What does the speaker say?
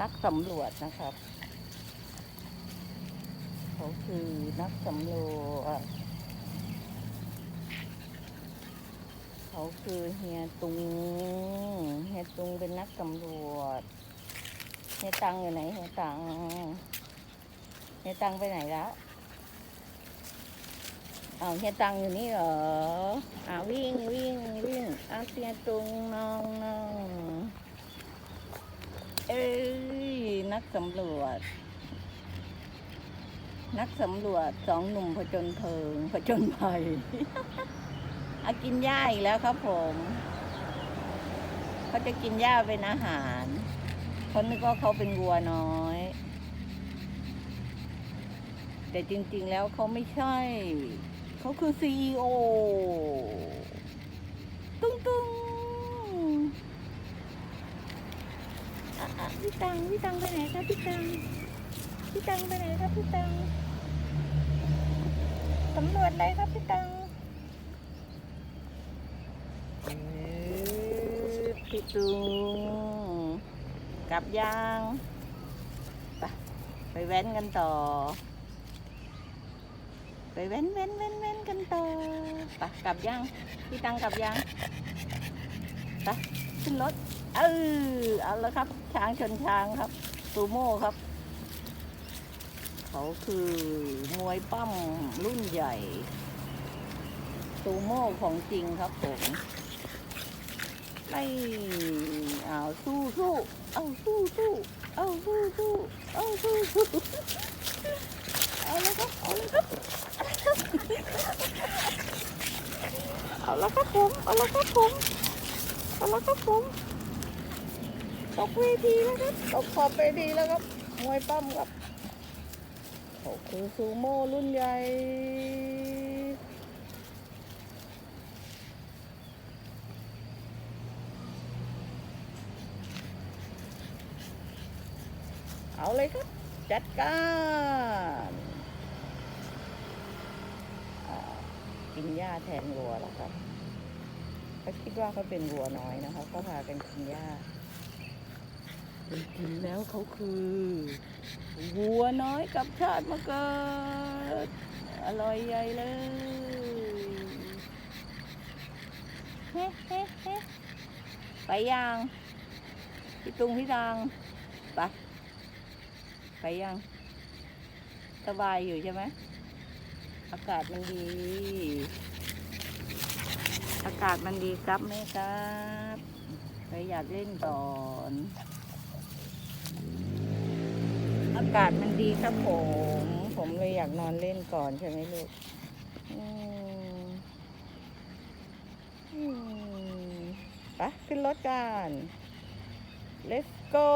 นักสำรวจนะครับ เขาคือนักสำรวจ เขาคือเฮียตุง เฮียตุงเป็นนักสำรวจ เฮียตังอยู่ไหนเฮียตัง เฮียตังไปไหนแล้วเอ้าเฮียตังอยู่นี่เหรออ้าววิ่งวิ่งวิ่งอาเฮียตุงน้องน้อง เอ้ยนักสำรวจ นักสำรวจสองหนุ่มผจญเพลิงผจญภัยอากินหญ้าอีกแล้วครับผมเขาจะกินหญ้าเป็นอาหารเขานึกว่าเขาเป็นวัวน้อย แต่จริงๆแล้วเขาไม่ใช่ เขาคือซีอตึ้งตึ้งอะอะพี่ ตังพี่ตังไปไหนครับพี่ตังพี่ตังไปไหนครับพี่ตังสำรวจอะไรครับพี่ตังพี่ตุงกลับยางไปไปแว้นกันต่อ ไปแว้นแว้นแว้นแว้นกันต่อไปกลับยางพี่ตังกลับยางไปขึ้นรถ เออเอาแล้วครับ ช้างชนช้างครับซูโม่ครับ เขาคือมวยปั้มรุ่นใหญ่ซูโม่ของจริงครับผมไม่เอาสู้สู้เอาสู้สู้เอาสู้สู้เอาสู้สู้เอาแล้วครับเอาแล้วครับเอาแล้วครับผมเอาแล้วครับผมเอาแล้วครับผม ตกเวทีแล้วครับตกขอบเวทีแล้วครับมวยปั้มครับเขาคือซูโม่รุ่นใหญ่เอาเลยครับ จัดการกินหญ้าแทนวัวแล้วครับเขาคิดว่าเขาเป็นวัวน้อยนะคะเขาพากันกินหญ้า จริงแล้วเขาคือวัวน้อยกับชาติมาเกิด อร่อยใหญ่เลยเฮ้เฮ้เฮ้ไปยังพี่ตุงพี่ตังไปไปยัง สบายอยู่ใช่ไหมอากาศมันดี อากาศมันดีครับแม่ครับไปอยากเล่นก่อน อากาศมันดีครับผม ผมเลยอยากนอนเล่นก่อนใช่ไหมลูกไปขึ้นรถกัน let's go